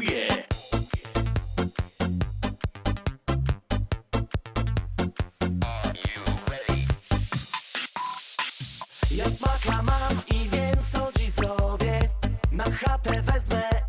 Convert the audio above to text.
Ja smaka mam i wiem co dziś zrobię. Na chatę wezmę